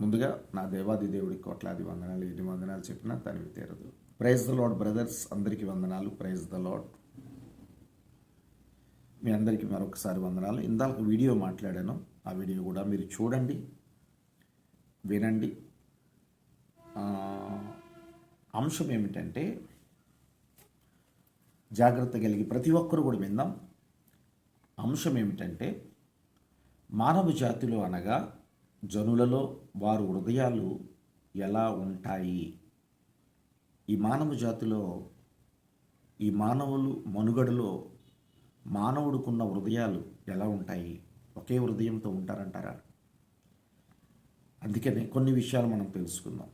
ముందుగా నా దేవాది దేవుడికి కోట్లాది వందనాలు ఎన్ని వందనాలు చెప్పినా తనివి తీరదు. ప్రైజ్ ద లాడ్ బ్రదర్స్ అందరికీ వందనాలు. ప్రైజ్ ద లాడ్ మీ అందరికీ మరొకసారి వందనాలు. ఇందాక వీడియో మాట్లాడాను. ఆ వీడియో కూడా మీరు చూడండి వినండి. అంశం ఏమిటంటే జాగ్రత్త కలిగి ప్రతి ఒక్కరు కూడా విందాం. అంశం ఏమిటంటే మానవ జాతిలో అనగా జనులలో వారు హృదయాలు ఎలా ఉంటాయి? ఈ మానవ జాతిలో ఈ మానవులు మనుగడలో మానవుడికున్న హృదయాలు ఎలా ఉంటాయి? ఒకే హృదయంతో ఉంటారంటారా? అందుకనే కొన్ని విషయాలు మనం తెలుసుకుందాం.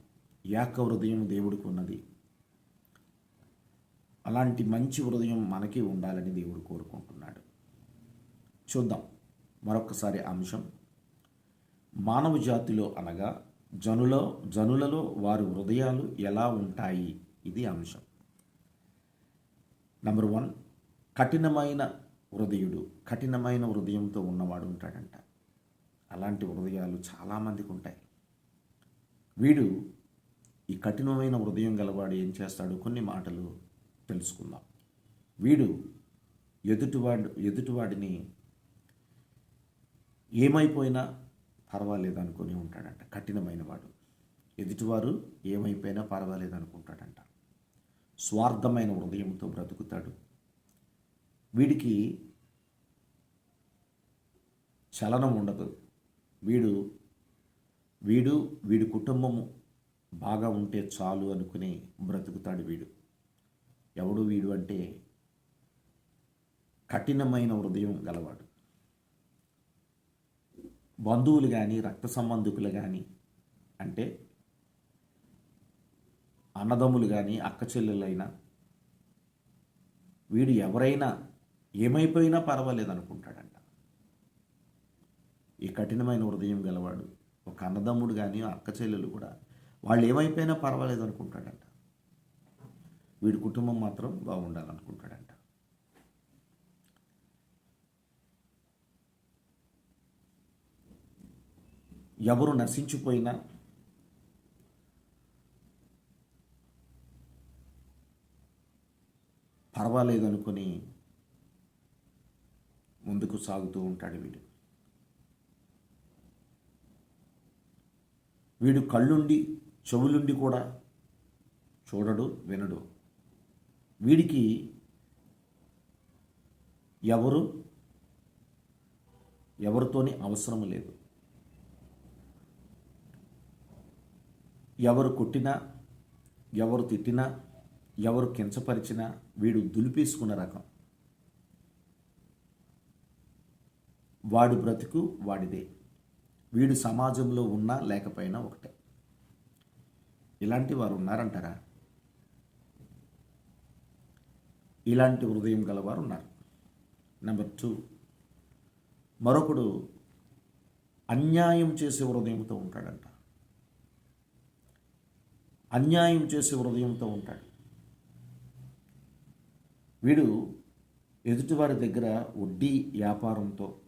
యాక హృదయం దేవుడికి ఉన్నది అలాంటి మంచి హృదయం మనకి ఉండాలని దేవుడు కోరుకుంటున్నాడు. చూద్దాం. మరొకసారి అంశం మానవ జాతిలో అనగా జనులో జనులలో వారి హృదయాలు ఎలా ఉంటాయి? ఇది అంశం. నెంబర్ వన్ కఠినమైన హృదయుడు కఠినమైన హృదయంతో ఉన్నవాడు ఉంటాడంట. అలాంటి హృదయాలు చాలామందికి ఉంటాయి. వీడు ఈ కఠినమైన హృదయం గలవాడు ఏం చేస్తాడు? కొన్ని మాటలు తెలుసుకుందాం. వీడు ఎదుటివాడు ఎదుటివాడిని ఏమైపోయినా పర్వాలేదు అనుకుని ఉంటాడంట. కఠినమైన వాడు ఎదుటివారు ఏమైపోయినా పర్వాలేదు అనుకుంటాడంట స్వార్థమైన హృదయంతో బ్రతుకుతాడు. వీడికి చలనం ఉండదు. వీడు వీడు వీడి కుటుంబము బాగా ఉంటే చాలు అనుకుని బ్రతుకుతాడు వీడు. ఎవడు వీడు అంటే కఠినమైన హృదయం గలవాడు. బంధువులు కానీ రక్త సంబంధికులు కానీ అంటే అన్నదమ్ములు కానీ అక్క చెల్లెలైనా వీడు ఎవరైనా ఏమైపోయినా పర్వాలేదు అనుకుంటాడంట. ఈ కఠినమైన హృదయం గలవాడు ఒక అన్నదమ్ముడు కానీ అక్క చెల్లెలు కూడా వాళ్ళు ఏమైపోయినా పర్వాలేదు అనుకుంటాడంట. వీడి కుటుంబం మాత్రం బాగుండాలనుకుంటాడంట. ఎవరు నశించిపోయినా పర్వాలేదు అనుకుని ముందుకు సాగుతూ ఉంటాడు వీడు. వీడు కళ్ళుండి చెవులుండి కూడా చూడడు వినడు. వీడికి ఎవరు ఎవరితోని అవసరం లేదు. ఎవరు కొట్టినా ఎవరు తిట్టినా ఎవరు కించపరిచినా వీడు దులిపేసుకున్న రకం. వాడు బ్రతుకు వాడిదే. వీడు సమాజంలో ఉన్నా లేకపోయినా ఒకటే. ఇలాంటి వారు ఉన్నారంటారా? ఇలాంటి హృదయం గలవారు ఉన్నారు. Number two. మరొకడు అన్యాయం చేసే హృదయంతో ఉంటాడంట. అన్యాయం చేసే హృదయంతో ఉంటాడు. వీడు ఎదుటివారి దగ్గర వడ్డీ వ్యాపారంతో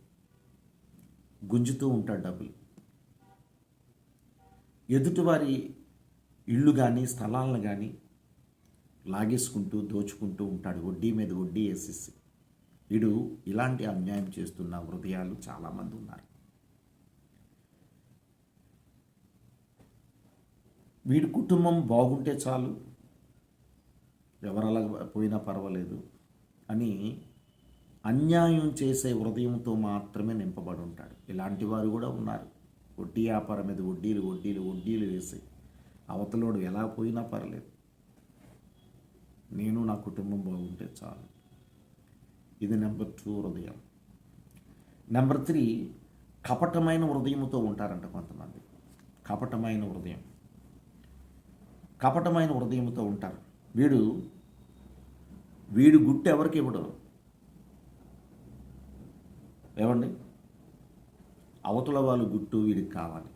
గుంజుతూ ఉంటాడు డబ్బులు. ఎదుటివారి ఇళ్ళు కానీ స్థలాలను కానీ లాగేసుకుంటూ దోచుకుంటూ ఉంటాడు. వడ్డీ మీద వడ్డీ వేసేసి. వీడు ఇలాంటి అన్యాయం చేస్తున్న హృదయాలు చాలామంది ఉన్నారు. వీడి కుటుంబం బాగుంటే చాలు. ఎవరలా పోయినా పర్వాలేదు అని అన్యాయం చేసే హృదయంతో మాత్రమే నింపబడి ఉంటాడు. ఇలాంటి వారు కూడా ఉన్నారు. వడ్డీ వ్యాపారం మీద వడ్డీలు వడ్డీలు వడ్డీలు వేసి అవతలోడు ఎలా పోయినా పర్లేదు నేను నా కుటుంబం బాగుంటే చాలు. ఇది నెంబర్ టూ హృదయం. నెంబర్ త్రీ కపటమైన హృదయంతో ఉంటారంట కొంతమంది. కపటమైన హృదయం. కపటమైన హృదయంతో ఉంటారు. వీడు వీడు గుట్టు ఎవరికి ఇవ్వడు? ఏమండి? అవతల వాళ్ళు గుట్టు వీడికి కావాలి.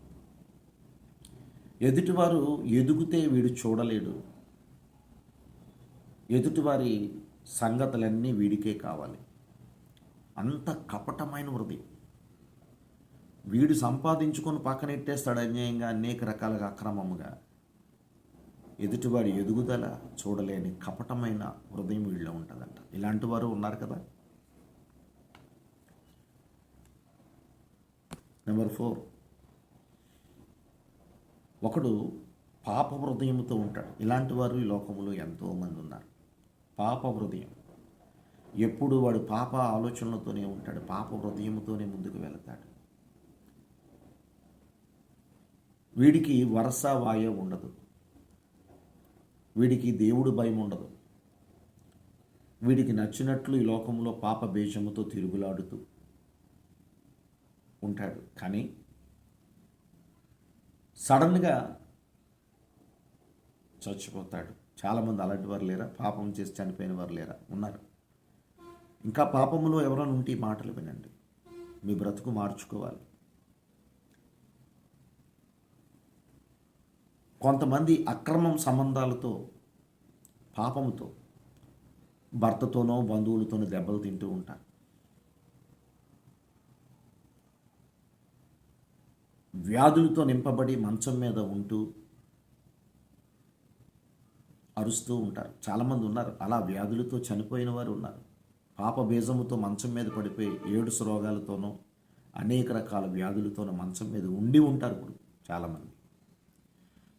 ఎదుటివారు ఎదుగుతే వీడు చూడలేడు. ఎదుటివారి సంగతులన్నీ వీడికే కావాలి. అంత కపటమైన హృదయం. వీడు సంపాదించుకొని పక్కనెట్టేస్తాడు అన్యాయంగా అనేక రకాలుగా అక్రమముగా. ఎదుటివారి ఎదుగుదల చూడలేని కపటమైన హృదయం వీళ్ళలో ఉంటుందంట. ఇలాంటి వారు ఉన్నారు కదా? నెంబర్ ఫోర్ ఒకడు పాప హృదయంతో ఉంటాడు. ఇలాంటి వారు ఈ లోకంలో ఎంతోమంది ఉన్నారు. పాప హృదయం. ఎప్పుడు వాడు పాప ఆలోచనలతోనే ఉంటాడు. పాప హృదయంతోనే ముందుకు వెళతాడు. వీడికి వరస వాయ ఉండదు. వీడికి దేవుడు భయం ఉండదు. వీడికి నచ్చినట్లు ఈ లోకంలో పాప బీజముతో తిరుగులాడుతూ ఉంటాడు. కానీ సడన్గా చచ్చిపోతాడు. చాలామంది అలాంటి వారు లేరా? పాపం చేసి చనిపోయిన వారు లేరా? ఉన్నారు. ఇంకా పాపములో ఎవరైనా ఉంటే ఈ మాటలు వినండి. మీ బ్రతుకు మార్చుకోవాలి. కొంతమంది అక్రమం సంబంధాలతో పాపముతో భర్తతోనో బంధువులతోనో దెబ్బలు తింటూ ఉంటారు. వ్యాధులతో నింపబడి మంచం మీద ఉంటూ అరుస్తూ ఉంటారు. చాలామంది ఉన్నారు. అలా వ్యాధులతో చనిపోయిన వారు ఉన్నారు. పాప బీజముతో మంచం మీద పడిపోయి ఏడుసు రోగాలతోనో అనేక రకాల వ్యాధులతోనో మంచం మీద ఉండి ఉంటారు ఇప్పుడు చాలామంది.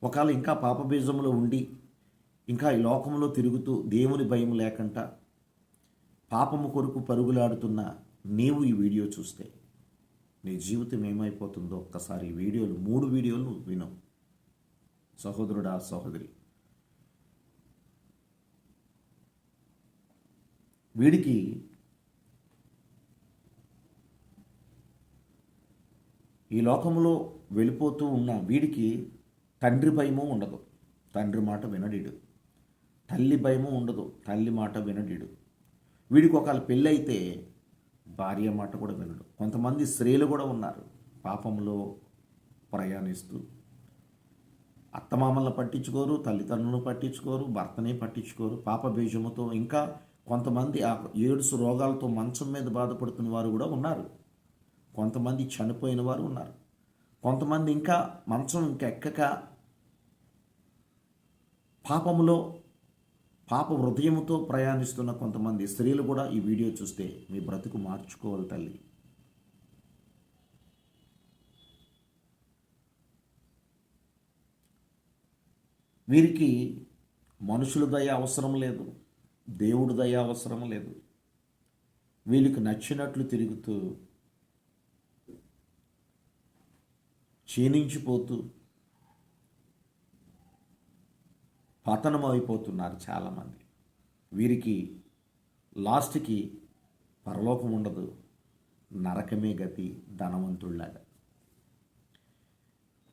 ఒకవేళ ఇంకా పాపబీజంలో ఉండి ఇంకా ఈ లోకంలో తిరుగుతూ దేవుని భయం లేకుండా పాపము కొరకు పరుగులాడుతున్న నీవు ఈ వీడియో చూస్తే నీ జీవితం ఏమైపోతుందో ఒక్కసారి ఈ వీడియోలు మూడు వీడియోలు విను. సహోదరుడా సహోదరి వీడికి ఈ లోకంలో వెళ్ళిపోతూ ఉన్న వీడికి తండ్రి భయము ఉండదు. తండ్రి మాట వినడీడు. తల్లి భయము ఉండదు. తల్లి మాట వినడీడు. వీడికి ఒకవేళ పెళ్ళి అయితే భార్య మాట కూడా వినడు. కొంతమంది స్త్రీలు కూడా ఉన్నారు. పాపంలో ప్రయాణిస్తూ. అత్తమామలను పట్టించుకోరు తల్లిదండ్రులను పట్టించుకోరు భర్తనే పట్టించుకోరు పాప బీజముతో ఇంకా కొంతమంది ఆ ఏడుసు రోగాలతో మంచం మీద బాధపడుతున్న వారు కూడా ఉన్నారు. కొంతమంది చనిపోయిన వారు ఉన్నారు. కొంతమంది ఇంకా మంచం ఇంకా ఎక్కక పాపములో పాప హృదయముతో ప్రయాణిస్తున్న కొంతమంది స్త్రీలు కూడా ఈ వీడియో చూస్తే మీ బ్రతుకు మార్చుకోవాలి తల్లి. వీరికి మనుషుల దయ అవసరం లేదు దేవుడు దయ అవసరం లేదు. వీళ్ళకి నచ్చినట్లు తిరుగుతూ క్షీణించిపోతూ పతనం అయిపోతున్నారు చాలామంది. వీరికి లాస్ట్కి పరలోకం ఉండదు. నరకమే గతి ధనవంతుల్లాగా.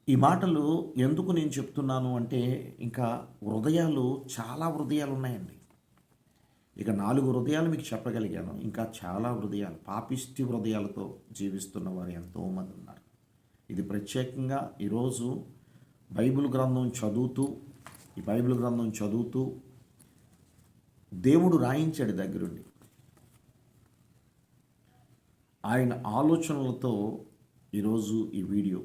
ఈ మాటలు ఎందుకు నేను చెప్తున్నాను అంటే ఇంకా హృదయాలు చాలా హృదయాలు ఉన్నాయండి. ఇక నాలుగు హృదయాలు మీకు చెప్పగలిగాను. ఇంకా చాలా హృదయాలు పాపిష్టి హృదయాలతో జీవిస్తున్న వారు ఎంతోమంది ఉన్నారు. ఇది ప్రత్యేకంగా ఈరోజు బైబిల్ గ్రంథం చదువుతూ ఈ బైబిల్ గ్రంథం చదువుతూ దేవుడు రాయించాడు దగ్గరుండి. ఆయన ఆలోచనలతో ఈరోజు ఈ వీడియో.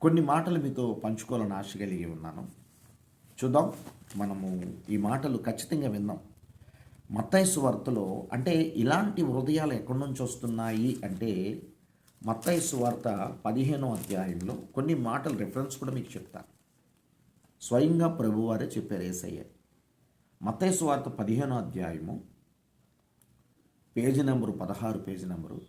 కొన్ని మాటలు మీతో పంచుకోవాలని ఆశ కలిగి ఉన్నాను. చూద్దాం మనము ఈ మాటలు ఖచ్చితంగా విందాం. మత్తైసు వార్తలో అంటే ఇలాంటి హృదయాలు ఎక్కడి నుంచి వస్తున్నాయి అంటే మత్తయ్య వార్త పదిహేనో అధ్యాయంలో కొన్ని మాటలు రెఫరెన్స్ కూడా మీకు చెప్తాను. స్వయంగా ప్రభువారే చెప్పారు ఏసయ్య. మత్తయ్య వార్త పదిహేనో అధ్యాయము పేజీ నెంబరు పదహారు పేజీ నెంబరు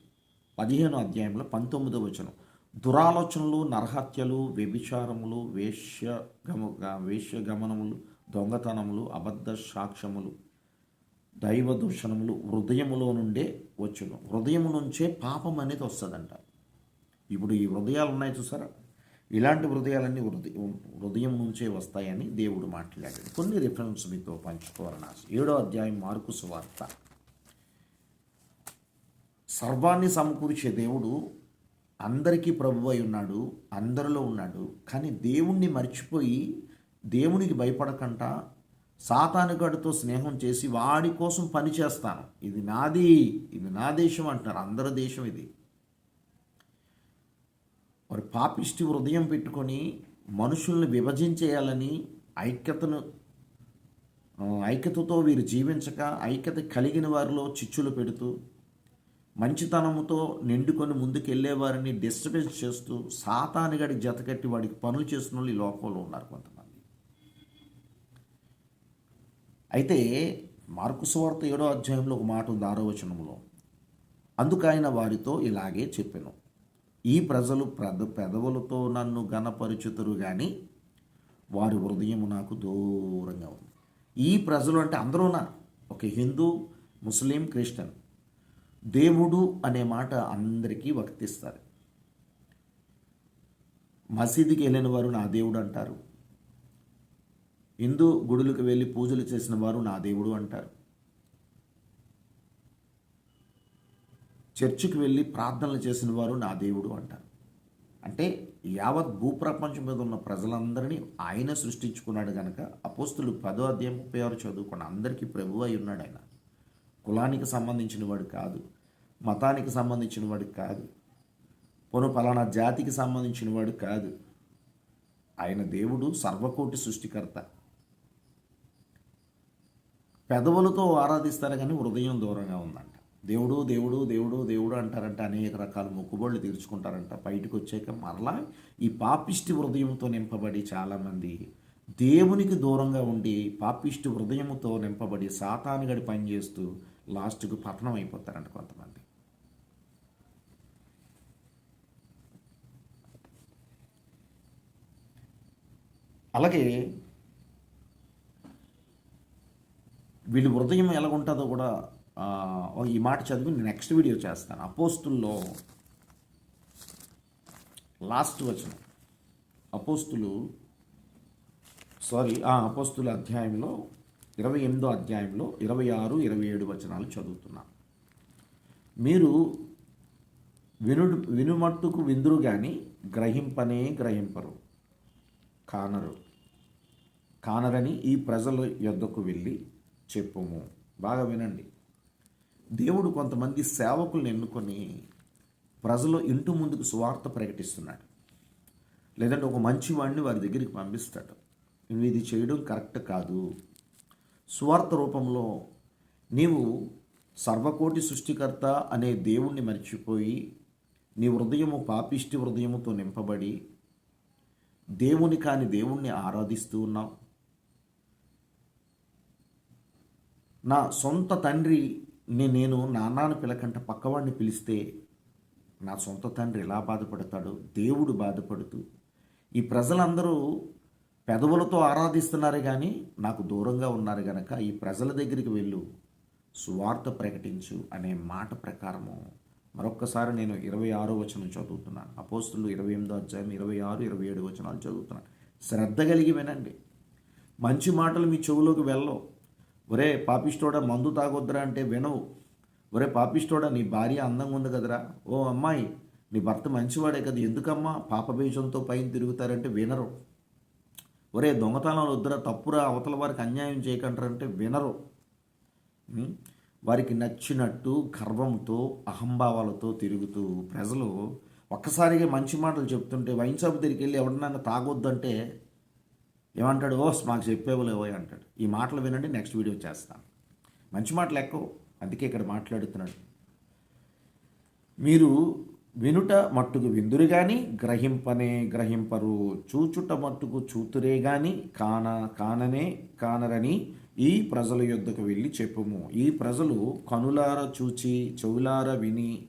పదిహేనో అధ్యాయంలో పంతొమ్మిదో వచనం. దురాలోచనలు నరహత్యలు వ్యభిచారములు వేశ్య గమ దొంగతనములు అబద్ధ సాక్ష్యములు దైవ దూషణములు హృదయములో నుండే వచ్చును. హృదయము నుంచే పాపం అనేది వస్తుందంట. ఇప్పుడు ఈ హృదయాలు ఉన్నాయి చూసారా? ఇలాంటి హృదయాలన్నీ హృదయం హృదయం నుంచే వస్తాయని దేవుడు మాట్లాడాడు. కొన్ని రిఫరెన్స్ మీతో పంచుకోవాలని ఆశ. ఏడో అధ్యాయం మార్కు సువార్త. సర్వాన్ని సమకూర్చే దేవుడు అందరికీ ప్రభు అయి ఉన్నాడు అందరిలో ఉన్నాడు కానీ దేవుణ్ణి మర్చిపోయి దేవునికి భయపడకుండా సాతానుగాడితో స్నేహం చేసి వాడి కోసం పని చేస్తాను. ఇది నాది ఇది నా దేశం అంటున్నారు. అందరి దేశం ఇది. వారి పాపిష్టి హృదయం పెట్టుకొని మనుషుల్ని విభజించేయాలని ఐక్యతను ఐక్యతతో వీరు జీవించక ఐక్యత కలిగిన వారిలో చిచ్చులు పెడుతూ మంచితనముతో నిండుకొని ముందుకెళ్ళే వారిని డిస్టర్బెన్స్ చేస్తూ సాతానిగడి జతకట్టి వాడికి పనులు చేస్తున్న వాళ్ళు ఈ లోకంలో ఉన్నారు కొంతమంది. అయితే మార్కు సువార్త ఏడో అధ్యాయంలో ఒక మాట ఉంది ఆరో వచనంలో అందుకైన వారితో ఇలాగే చెప్పాను. ఈ ప్రజలు పెద పెదవులతో నన్ను గణపరుచుతురు కానీ వారి హృదయం నాకు దూరంగా ఉంది. ఈ ప్రజలు అంటే అందరూనా? ఒక హిందూ ముస్లిం క్రిస్టియన్. దేవుడు అనే మాట అందరికీ వర్తిస్తారు మసీదుకి వెళ్ళిన వారు నా దేవుడు అంటారు. హిందూ గుడులకు వెళ్ళి పూజలు చేసిన వారు నా దేవుడు అంటారు. చర్చికి వెళ్ళి ప్రార్థనలు చేసిన వారు నా దేవుడు అంటారు. అంటే యావత్ భూప్రపంచం మీద ఉన్న ప్రజలందరినీ ఆయన సృష్టించుకున్నాడు కనుక అపోస్తులు పదో అధ్యాయం ముప్పై ఆరు చదువుకున్న అందరికీ ప్రభు అయి ఉన్నాడు ఆయన. కులానికి సంబంధించిన వాడు కాదు మతానికి సంబంధించిన వాడు కాదు పొను పలానా జాతికి సంబంధించిన వాడు కాదు. ఆయన దేవుడు సర్వకోటి సృష్టికర్త. పెదవులతో ఆరాధిస్తారు కానీ హృదయం దూరంగా ఉందంట. దేవుడు దేవుడు దేవుడు దేవుడు అంటారంట అనేక రకాల మొక్కుబళ్ళు తీర్చుకుంటారంట. బయటకు వచ్చాక మరలా ఈ పాపిష్టి హృదయంతో నింపబడి చాలామంది దేవునికి దూరంగా ఉండి పాపిష్టి హృదయముతో నింపబడి సాతానుగడి పనిచేస్తూ లాస్ట్కు పతనం అయిపోతారంట కొంతమంది. అలాగే వీళ్ళ హృదయం ఎలా ఉంటుందో కూడా ఈ మాట చదివి నేను నెక్స్ట్ వీడియో చేస్తాను. అపోస్తుల్లో లాస్ట్ వచనం. అపోస్తులు సారీ ఆ అపోస్తుల అధ్యాయంలో ఇరవై ఎనిమిదో అధ్యాయంలో ఇరవై ఆరు ఇరవై ఏడు వచనాలు చదువుతున్నాను. మీరు వినుడు వినుమట్టుకు విందురు కానీ గ్రహింపనే గ్రహింపరు కానరు. కానరని ఈ ప్రజల యొద్దకు వెళ్ళి చెప్పుము. బాగా వినండి. దేవుడు కొంతమంది సేవకులను ఎన్నుకొని ప్రజలు ఇంటి ముందుకు సువార్త ప్రకటిస్తున్నాడు. లేదంటే ఒక మంచి వాడిని వారి దగ్గరికి పంపిస్తాడు. నువ్వు ఇది చేయడం కరెక్ట్ కాదు. సువార్త రూపంలో నీవు సర్వకోటి సృష్టికర్త అనే దేవుణ్ణి మర్చిపోయి నీ హృదయము పాపిష్టి హృదయముతో నింపబడి దేవుని కాని దేవుణ్ణి ఆరాధిస్తూ ఉన్నావు. నా సొంత తండ్రిని నేను నాన్నను పిలకంట పక్కవాడిని పిలిస్తే నా సొంత తండ్రి ఎలా బాధపడతాడో దేవుడు బాధపడుతూ ఈ ప్రజలందరూ పెదవులతో ఆరాధిస్తున్నారు కానీ నాకు దూరంగా ఉన్నారు గనక ఈ ప్రజల దగ్గరికి వెళ్ళు సువార్త ప్రకటించు అనే మాట ప్రకారము మరొక్కసారి నేను ఇరవై ఆరో వచనం చదువుతున్నాను. అపోస్తులు ఇరవై ఎనిమిదో అధ్యాయం ఇరవై ఆరు ఇరవై ఏడు వచనాలు చదువుతున్నాను. శ్రద్ధ కలిగి వినండి. మంచి మాటలు మీ చెవులోకి వెళ్ళవు. ఒరే పాపిష్టోడ మందు తాగొద్దురా అంటే వినవు. ఒరే పాపిష్టోడా నీ భార్య అందంగా ఉంది కదరా. ఓ అమ్మాయి నీ భర్త మంచివాడే కదా ఎందుకమ్మా పాపబీజంతో పైన తిరుగుతారంటే వినరు. ఒరే దొంగతనాలు వద్దురా తప్పురా అవతల వారికి అన్యాయం చేయకంటారంటే వినరు. వారికి నచ్చినట్టు గర్వంతో అహంభావాలతో తిరుగుతూ ప్రజలు ఒక్కసారిగా మంచి మాటలు చెప్తుంటే వైన్ షాప్ దగ్గరికి వెళ్ళి ఎవరినైనా తాగొద్దంటే ఏమంటాడు? ఓ మాకు చెప్పేవలేవో అంటాడు. ఈ మాటలు వినండి నెక్స్ట్ వీడియో చేస్తాను. మంచి మాటలు ఎక్కువ. అందుకే ఇక్కడ మాట్లాడుతున్నాడు. మీరు వినుట మట్టుకు విందురు కానీ గ్రహింపనే గ్రహింపరు. చూచుట మట్టుకు చూతురే గాని కాన కాననే కానరని ఈ ప్రజల యొద్దకు వెళ్ళి చెప్పుము. ఈ ప్రజలు కనులార చూచి చెవులార విని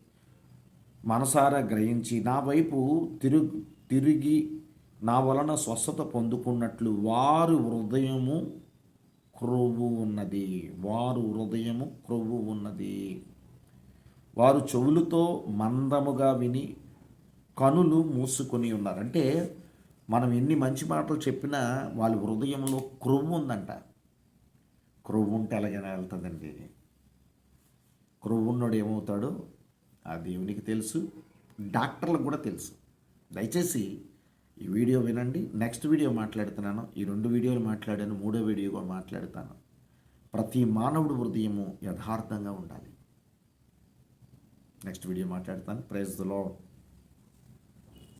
మనసారా గ్రహించి నా వైపు తిరుగు తిరిగి నా వలన స్వస్థత పొందుకున్నట్లు వారు హృదయము క్రొవ్వు ఉన్నది. వారు హృదయము క్రొవ్వు ఉన్నది. వారు చెవులతో మందముగా విని కనులు మూసుకొని ఉన్నారు. అంటే మనం ఎన్ని మంచి మాటలు చెప్పినా వాళ్ళ హృదయంలో క్రొవ్వు ఉందంట. క్రొవ్వు ఉంటే ఎలాగైనా వెళ్తుందండి. క్రొవ్వు ఉన్నోడు ఏమవుతాడో? ఆ దేవునికి తెలుసు. డాక్టర్లకు కూడా తెలుసు. దయచేసి ఈ వీడియో వినండి. నెక్స్ట్ వీడియో మాట్లాడుతున్నాను. ఈ రెండు వీడియోలు మాట్లాడాను. మూడో వీడియో కూడా మాట్లాడుతాను. ప్రతి మానవుడు హృదయము యథార్థంగా ఉండాలి. నెక్స్ట్ వీడియో మాట్లాడతాను. Praise the Lord